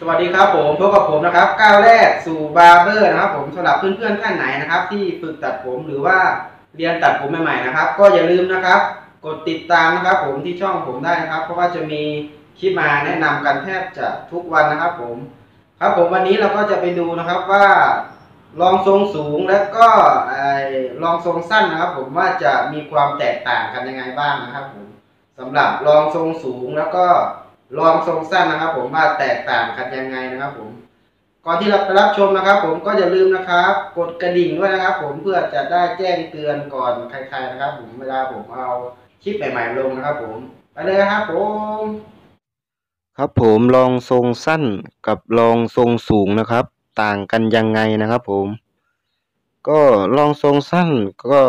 สวัสดีครับผมพบกับผมนะครับก้าวแรกสู่บาร์เบอร์นะครับ ผมสำหรับเพื่อนๆท่านไหนนะครับ ที่ฝึกตัดผมหรือว่าเรียนตัดผมใหม่ๆนะครับ ก็อย่าลืมนะครับ กดติดตามนะครับ ผมที่ช่องผมได้นะครับ เพราะว่าจะมีคลิปมาแนะนำกันแทบจะทุกวันนะครับ ผมครับผมวันนี้เราก็จะไปดูนะครับว่ารองทรงสูงและก็ไอ้รองทรงสั้นนะครับ ผมว่าจะมีความแตกต่างกันยังไงบ้างนะครับ ผมสำหรับรองทรงสูงแล้วก็ รองทรงสั้นนะครับ ผมว่าแตกต่างกันยังไงนะครับ ผม ก่อนที่เราจะรับชมนะครับ ผมก็อย่าลืมนะครับ กดกระดิ่งด้วยนะครับ ผมเพื่อจะได้แจ้งเตือนก่อนใครๆนะครับ ผมเวลาผมเอาคลิปใหม่ๆลงนะครับ ผมไปเลยครับ ผม ครับผมรองทรงสั้นกับรองทรงสูงนะครับ ต่างกันยังไงนะครับ ผม ก็รองทรงสั้นก็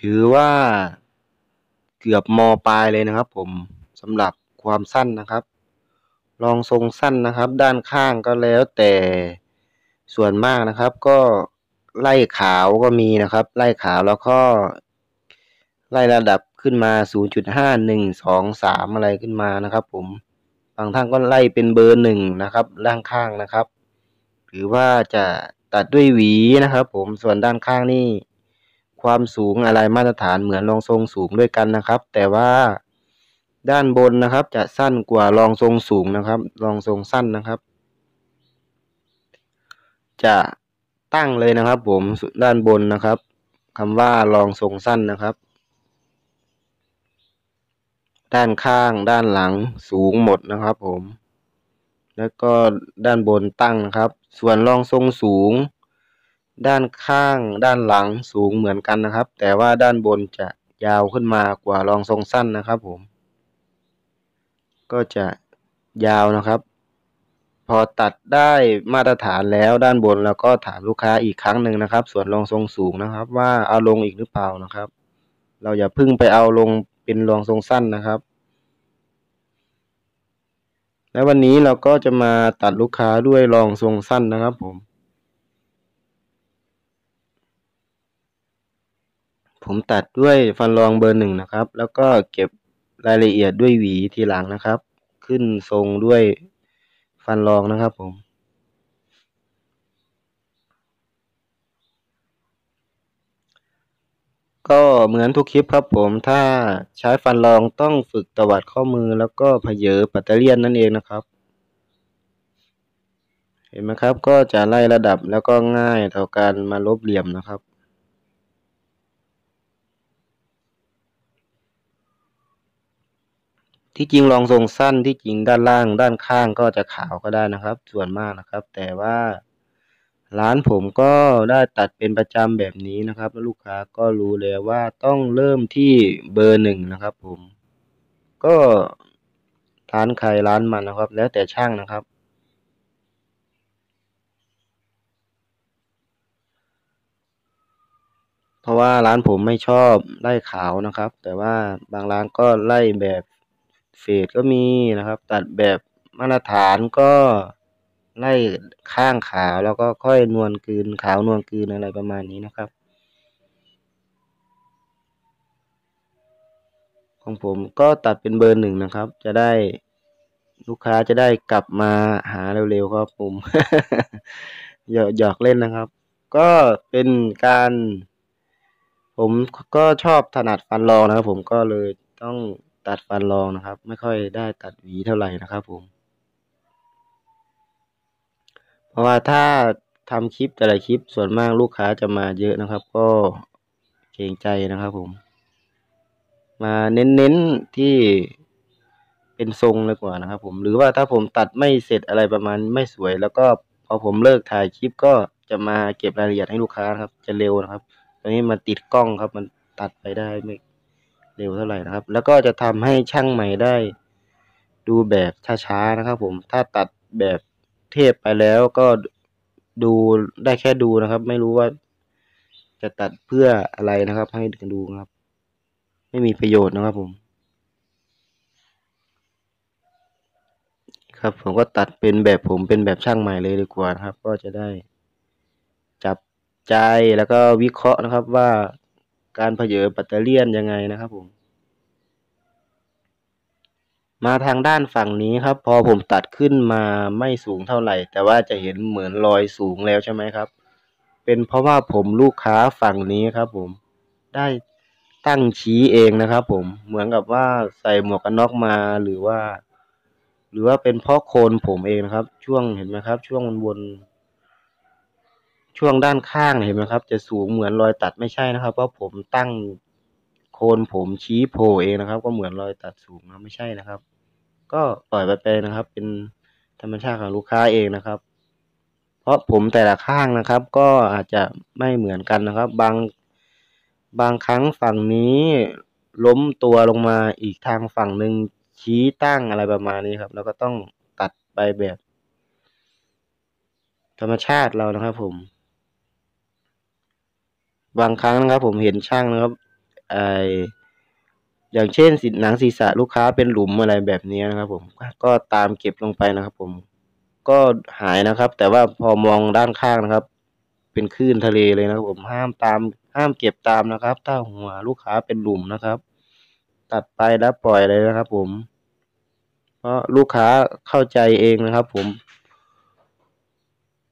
ถือว่าเกือบมปลายเลยนะครับ ผมสำหรับ ความสั้นนะครับรองทรงสั้นนะครับ ด้านข้างก็แล้วแต่ส่วนมากนะครับ ก็ไล่ขาวก็มีนะครับ ไล่ขาวแล้วก็ไล่ระดับขึ้นมา 0.5 1 2 3 อะไรขึ้นมานะครับ ผม บางท่านก็ไล่เป็นเบอร์หนึ่งนะครับด้านข้างนะครับ หรือว่าจะตัดด้วยหวีนะครับ ผม ส่วนด้านข้างนี่ความสูงอะไรมาตรฐานเหมือนรองทรงสูงด้วยกันนะครับ แต่ว่า ด้านบนนะครับ จะสั้นกว่ารองทรงสูงนะครับ รองทรงสั้นนะครับ จะตั้งเลยนะครับ ผมด้านบนนะครับคำว่ารองทรงสั้นนะครับ ด้านข้างด้านหลังสูงหมดนะครับ ผม แล้วก็ด้านบนตั้งนะครับ ส่วนรองทรงสูง ด้านข้างด้านหลังสูงเหมือนกันนะครับ แต่ว่าด้านบนจะยาวขึ้นมากว่ารองทรงสั้นนะครับ ผม ก็จะยาวนะครับ พอตัดได้มาตรฐานแล้วด้านบนแล้วก็ถามลูกค้าอีกครั้งหนึ่งนะครับ ส่วนรองทรงสูงนะครับ ว่าเอาลงอีกหรือเปล่านะครับ เราอย่าพึ่งไปเอาลงเป็นรองทรงสั้นนะครับ และวันนี้เราก็จะมาตัดลูกค้าด้วยรองทรงสั้นนะครับผมผมตัดด้วยฟันรองเบอร์หนึ่งนะครับ แล้วก็เก็บ รายละเอียดด้วยหวีทีหลังนะครับ ขึ้นทรงด้วยฟันรองนะครับผมก็เหมือนทุกคลิปครับผมถ้าใช้ฟันรองต้องฝึกตวัดข้อมือแล้วก็เพเยอปัตเตอร์เลียนนั่นเองนะครับ เห็นไหมครับก็จะไล่ระดับแล้วก็ง่ายต่อการมาลบเหลี่ยมนะครับ ที่จริงรองทรงสั้นที่จริงด้านล่างด้านข้างก็จะขาวก็ได้นะครับ ส่วนมากนะครับ แต่ว่าร้านผมก็ได้ตัดเป็นประจำแบบนี้นะครับลูกค้าก็รู้แล้วว่าต้องเริ่มที่เบอร์หนึ่งนะครับ ผม ก็ร้านใครร้านมันนะครับ แล้วแต่ช่างนะครับ เพราะว่าร้านผมไม่ชอบไล่ขาวนะครับ แต่ว่าบางร้านก็ไล่แบบ เฟดก็มีนะครับ ตัดแบบมาตรฐานก็ไล่ข้างขาวแล้วก็ค่อยนวลคืนขาวนวลคืนอะไรประมาณนี้นะครับ ของผมก็ตัดเป็นเบอร์หนึ่งนะครับ จะได้ลูกค้าจะได้กลับมาหาเร็วๆครับผมหยอกหยอกเล่นนะครับ ก็เป็นการ ผมก็ชอบถนัดฟันรองนะครับผมก็เลยต้อง ตัดฟันรองนะครับ ไม่ค่อยได้ตัดหวีเท่าไหร่นะครับผม เพราะว่าถ้าทำคลิปแต่ละคลิปส่วนมากลูกค้าจะมาเยอะนะครับ ก็เกรงใจนะครับผม มาเน้นๆที่เป็นทรงเลยกว่านะครับ ผมหรือว่าถ้าผมตัดไม่เสร็จอะไรประมาณไม่สวย แล้วก็พอผมเลิกถ่ายคลิปก็จะมาเก็บรายละเอียดให้ลูกค้าครับ จะเร็วนะครับตอนนี้มันติดกล้องครับ มันตัดไปได้ไม่ เร็วเท่าไหร่นะครับ แล้วก็จะทำให้ช่างใหม่ได้ ดูแบบช้าๆนะครับ ผมถ้าตัดแบบเทพไปแล้วก็ดูได้แค่ดูนะครับ ไม่รู้ว่าจะตัดเพื่ออะไรนะครับ ให้ดูครับ ไม่มีประโยชน์นะครับผม ครับผมก็ตัดเป็นแบบผมเป็นแบบช่างใหม่เลยดีกว่านะครับ ก็จะได้จับใจแล้วก็วิเคราะห์นะครับว่า การเพยอปัตเตอร์เลียนยังไงนะครับผม มาทางด้านฝั่งนี้ครับ พอผมตัดขึ้นมาไม่สูงเท่าไหร่ แต่ว่าจะเห็นเหมือนรอยสูงแล้วใช่ไหมครับ เป็นเพราะว่าผมลูกค้าฝั่งนี้ครับ ผมได้ตั้งชี้เองนะครับผมเหมือนกับว่าใส่หมวกกันน็อกมาหรือว่า หรือว่าเป็นเพราะโคนผมเองนะครับ ช่วงเห็นไหมครับ ช่วงบน ช่วงด้านข้างเห็นไหมครับ จะสูงเหมือนรอยตัดไม่ใช่นะครับเพราะผมตั้งโคนผมชี้โผล่เองนะครับ ก็เหมือนรอยตัดสูงนะไม่ใช่นะครับ ก็ปล่อยไปไปนะครับ เป็นธรรมชาติของลูกค้าเองนะครับ เพราะผมแต่ละข้างนะครับ ก็อาจจะไม่เหมือนกันนะครับ บางบางครั้งฝั่งนี้ล้มตัวลงมาอีกทางฝั่งหนึ่งชี้ตั้งอะไรประมาณนี้ครับ แล้วก็ต้องตัดไปแบบ ธรรมชาติเรานะครับผม บางครั้งนะครับ ผมเห็นช่างนะครับไออย่างเช่นสิหนังศีรษะลูกค้าเป็นหลุมอะไรแบบนี้นะครับ ผมก็ตามเก็บลงไปนะครับ ผมก็หายนะครับ แต่ว่าพอมองด้านข้างนะครับ เป็นคลื่นทะเลเลยนะครับ ผมห้ามตาม ห้ามเก็บตามนะครับ ถ้าหัวลูกค้าเป็นหลุมนะครับ ตัดไปแล้วปล่อยเลยนะครับ ผม เพราะลูกค้าเข้าใจเองนะครับ ผม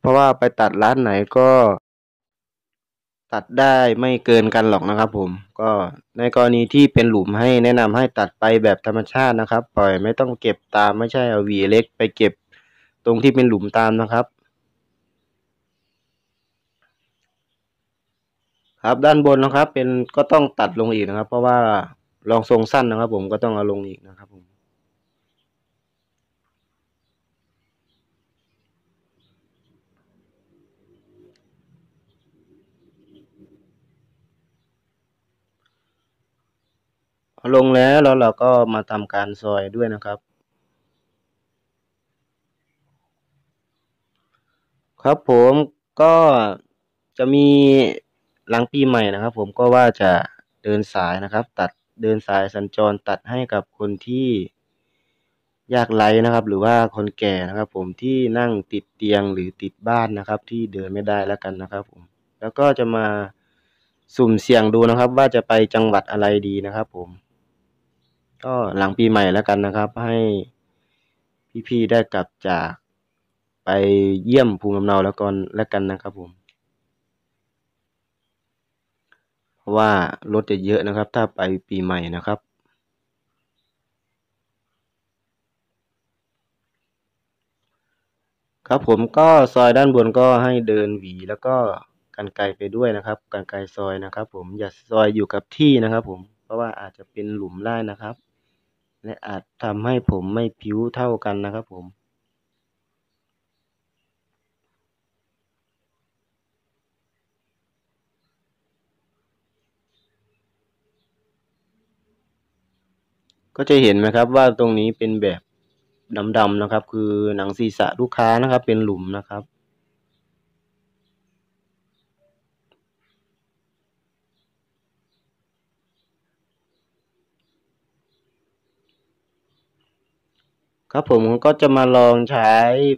เพราะว่าไปตัดร้านไหนก็ ตัดได้ไม่เกินกันหรอกนะครับผม ก็ในกรณีที่เป็นหลุมให้แนะนำให้ตัดไปแบบธรรมชาตินะครับ ปล่อยไม่ต้องเก็บตามไม่ใช่เอาหวีเล็กไปเก็บตรงที่เป็นหลุมตามนะครับ ครับด้านบนนะครับ เป็นก็ต้องตัดลงอีกนะครับ เพราะว่าลองทรงสั้นนะครับ ผมก็ต้องเอาลงอีกนะครับผม ลงแล้วแล้วเราก็มาทำการซอยด้วยนะครับ ครับผมก็จะมีหลังปีใหม่นะครับ ผมก็ว่าจะเดินสายนะครับ ตัดเดินสายสัญจรตัดให้กับคนที่ยากไร้นะครับ หรือว่าคนแก่นะครับ ผมที่นั่งติดเตียงหรือติดบ้านนะครับ ที่เดินไม่ได้แล้วกันนะครับ ผม แล้วก็จะมาสุ่มเสี่ยงดูนะครับ ว่าจะไปจังหวัดอะไรดีนะครับ ผม ก็หลังปีใหม่แล้วกันนะครับ ให้พี่ๆได้กลับจากไปเยี่ยมภูมิลำเนาแล้วก่อนแล้วกันนะครับผม เพราะว่ารถจะเยอะนะครับ ถ้าไปปีใหม่นะครับ ครับผมก็ซอยด้านบนก็ให้เดินหวีแล้วก็กันไกลไปด้วยนะครับ กันไกลซอยนะครับ ผมอย่าซอยอยู่กับที่นะครับ ผมเพราะว่าอาจจะเป็นหลุมได้นะครับ และอาจทำให้ผมไม่ผิวเท่ากันนะครับผม ก็จะเห็นไหมครับว่าตรงนี้เป็นแบบดำๆนะครับ คือหนังศีรษะลูกค้านะครับ เป็นหลุมนะครับ ครับผมก็จะมาลองใช้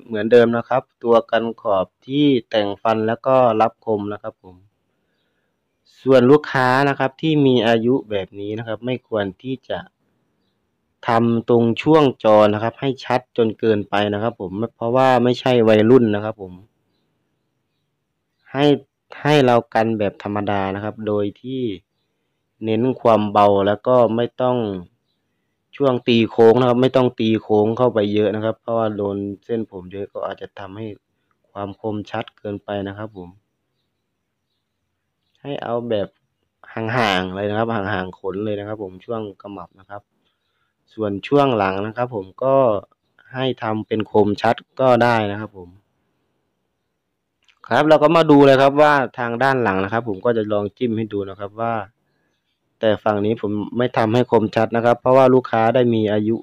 เหมือนเดิมนะครับ ตัวกันขอบที่แต่งฟันแล้วก็รับคมนะครับผม ส่วนลูกค้านะครับที่มีอายุแบบนี้นะครับ ไม่ควรที่จะทำตรงช่วงจอนะครับ ให้ชัดจนเกินไปนะครับ ผมเพราะว่าไม่ใช่วัยรุ่นนะครับ ผม ให้ให้เรากันแบบธรรมดานะครับ โดยที่เน้นความเบาแล้วก็ไม่ต้อง ช่วงตีโค้งนะครับ ไม่ต้องตีโค้งเข้าไปเยอะนะครับ เพราะว่าโดนเส้นผมเยอะก็อาจจะทำให้ความคมชัดเกินไปนะครับผม ให้เอาแบบห่างๆเลยนะครับห่างๆขนเลยนะครับ ผมช่วงกระหมับนะครับ ส่วนช่วงหลังนะครับ ผมก็ให้ทำเป็นคมชัดก็ได้นะครับ ผม ครับเราก็มาดูเลยครับว่าทางด้านหลังนะครับ ผมก็จะลองจิ้มให้ดูนะครับว่า แต่ฝั่งนี้ผมไม่ทำให้คมชัดนะครับ เพราะว่าลูกค้าได้มีอายุ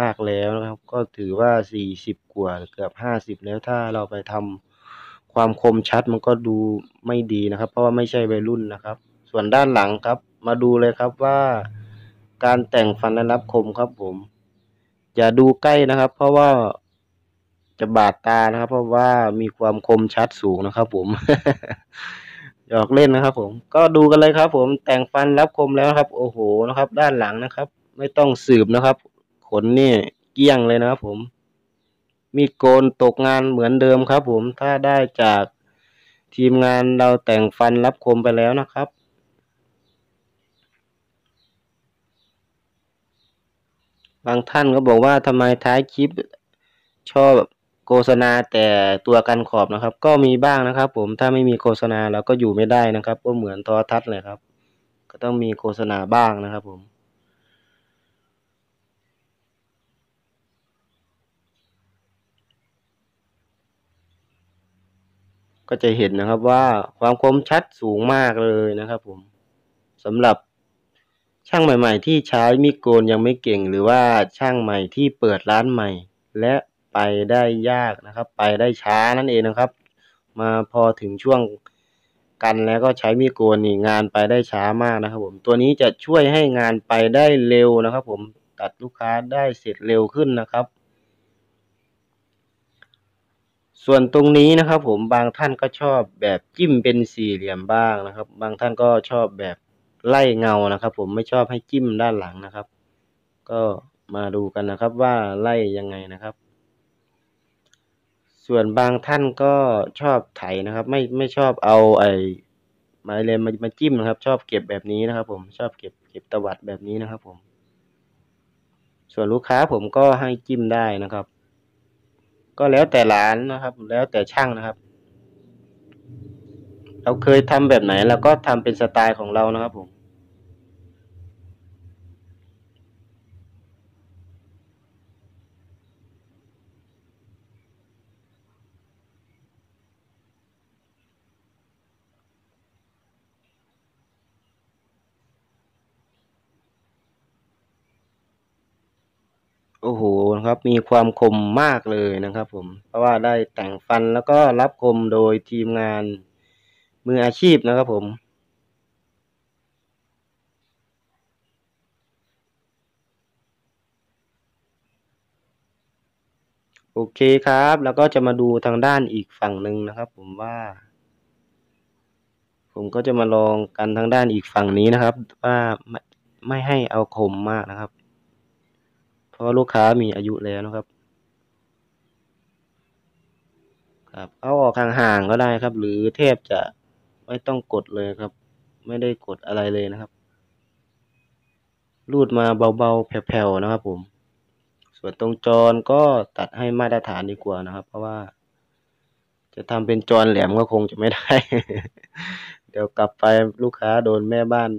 มากแล้วนะครับ ก็ถือว่าสี่สิบกว่าเกือบห้าสิบแล้วถ้าเราไปทำความคมชัดมันก็ดูไม่ดีนะครับ เพราะว่าไม่ใช่วัยรุ่นนะครับ ส่วนด้านหลังครับ มาดูเลยครับว่า การแต่งฟันและรับคมครับผม อย่าดูใกล้นะครับ เพราะว่าจะบาดตานะครับ เพราะว่ามีความคมชัดสูงนะครับ ผม หอกเล่นนะครับ ผมก็ดูกันเลยครับ ผมแต่งฟันรับคมแล้วครับ โอ้โหนะครับ ด้านหลังนะครับ ไม่ต้องสืบนะครับ ขนนี่เกลี้ยงเลยนะครับ ผม มีโกนตกงานเหมือนเดิมครับ ผมถ้าได้จากทีมงานเราแต่งฟันรับคมไปแล้วนะครับบางท่านก็บอกว่าทำไมท้ายคลิปชอบ โฆษณาแต่ตัวกันขอบนะครับ ก็มีบ้างนะครับ ผมถ้าไม่มีโฆษณาเราก็อยู่ไม่ได้นะครับ ก็เหมือนโทรทัศน์เลยครับ ก็ต้องมีโฆษณาบ้างนะครับ ผม ก็จะเห็นนะครับว่าความคมชัดสูงมากเลยนะครับ ผมสำหรับช่างใหม่ ๆ ที่ใช้มีดโกนยังไม่เก่ง หรือว่าช่างใหม่ที่เปิดร้านใหม่ และ ไปได้ยากนะครับ ไปได้ช้านั่นเองนะครับ มาพอถึงช่วงกันแล้วก็ใช้มีดโกนนี่งานไปได้ช้ามากนะครับ ผมตัวนี้จะช่วยให้งานไปได้เร็วนะครับ ผมตัดลูกค้าได้เสร็จเร็วขึ้นนะครับ ส่วนตรงนี้นะครับ ผมบางท่านก็ชอบแบบจิ้มเป็นสี่เหลี่ยมบ้างนะครับ บางท่านก็ชอบแบบไล่เงานะครับ ผมไม่ชอบให้จิ้มด้านหลังนะครับ ก็มาดูกันนะครับว่าไล่ยังไงนะครับ ส่วนบางท่านก็ชอบไถนะครับ ไม่ไม่ชอบเอาไอ้ไม้เลนมามาจิ้มนะครับ ชอบเก็บแบบนี้นะครับ ผมชอบเก็บเก็บตวัดแบบนี้นะครับ ผม ส่วนลูกค้าผมก็ให้จิ้มได้นะครับ ก็แล้วแต่ร้านนะครับ แล้วแต่ช่างนะครับ เราเคยทำแบบไหนเราก็ทำเป็นสไตล์ของเรานะครับ ผม โอ้โหนะครับมีความคมมากเลยนะครับ ผม เพราะว่าได้แต่งฟันแล้วก็รับคมโดยทีมงานมืออาชีพนะครับผมโอเคครับ แล้วก็จะมาดูทางด้านอีกฝั่งหนึ่งนะครับ ผมว่า ผมก็จะมาลองกันทางด้านอีกฝั่งนี้นะครับ ว่าไม่ไม่ให้เอาคมมากนะครับ เพราะลูกค้ามีอายุแล้วนะครับครับเอาออกห่างๆก็ได้ครับ หรือแทบจะไม่ต้องกดเลยครับ ไม่ได้กดอะไรเลยนะครับ รูดมาเบาๆ แผ่วๆนะครับ ผม ส่วนตรงจรก็ตัดให้มาตรฐานดีกว่านะครับ เพราะว่า จะทำเป็นจรแหลมก็คงจะไม่ได้ เดี๋ยวกลับไปลูกค้าโดนแม่บ้าน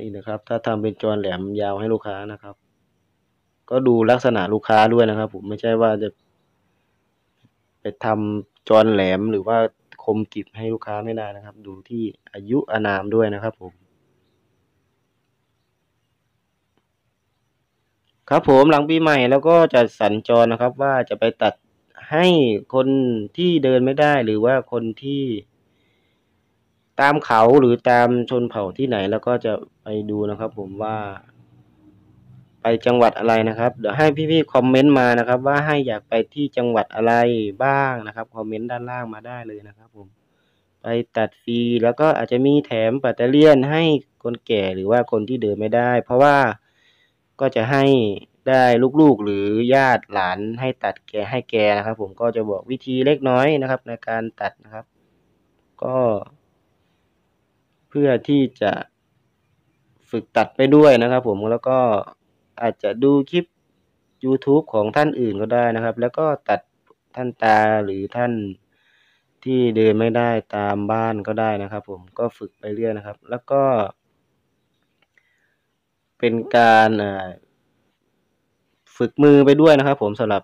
อีกนะครับ ถ้าทำเป็นจรแหลมยาวให้ลูกค้านะครับ ก็ดูลักษณะลูกค้าด้วยนะครับ ผมไม่ใช่ว่าจะ ไปทำจรแหลมหรือว่าคมกริบให้ลูกค้าไม่ได้นะครับ ดูที่อายุอานามด้วยนะครับผมครับผมหลังปีใหม่แล้วก็จะสัญจรนะครับว่าจะไปตัดให้คนที่เดินไม่ได้หรือว่าคนที่ ตามเขาหรือตามชนเผ่าที่ไหนแล้วก็จะไปดูนะครับ ผมว่า ไปจังหวัดอะไรนะครับ เดี๋ยวให้พี่ๆคอมเมนต์มานะครับ ว่าให้อยากไปที่จังหวัดอะไรบ้างนะครับคอมเมนต์ด้านล่างมาได้เลยนะครับ ผม ไปตัดฟรีแล้วก็อาจจะมีแถมปัตเตเลียนให้คนแก่หรือว่าคนที่เดินไม่ได้ เพราะว่าก็จะให้ได้ลูกๆหรือญาติหลานให้ตัดแกให้แกนะครับ ผมก็จะบอกวิธีเล็กน้อยนะครับ ในการตัดนะครับ ก็ เพื่อที่จะฝึกตัดไปด้วยนะครับผมแล้วก็อาจจะดูคลิป YouTube ของท่านอื่นก็ได้นะครับ แล้วก็ตัดท่านตาหรือท่านที่เดินไม่ได้ตามบ้านก็ได้นะครับ ผมก็ฝึกไปเรื่อยนะครับ แล้วก็ เป็นการฝึกมือไปด้วยนะครับ ผมสำหรับ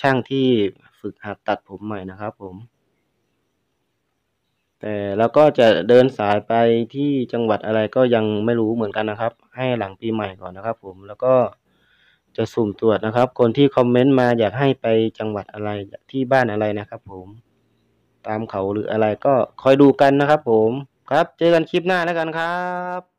ช่างที่ฝึกหัดตัดผมใหม่นะครับ ผม แต่แล้วก็จะเดินสายไปที่จังหวัดอะไรก็ยังไม่รู้เหมือนกันนะครับ ให้หลังปีใหม่ก่อนนะครับ ผมแล้วก็จะสุ่มตรวจนะครับ คนที่คอมเมนต์มาอยากให้ไปจังหวัดอะไรที่บ้านอะไรนะครับ ผมตามเขาหรืออะไรก็คอยดูกันนะครับ ผมครับ เจอกันคลิปหน้าแล้วกันครับ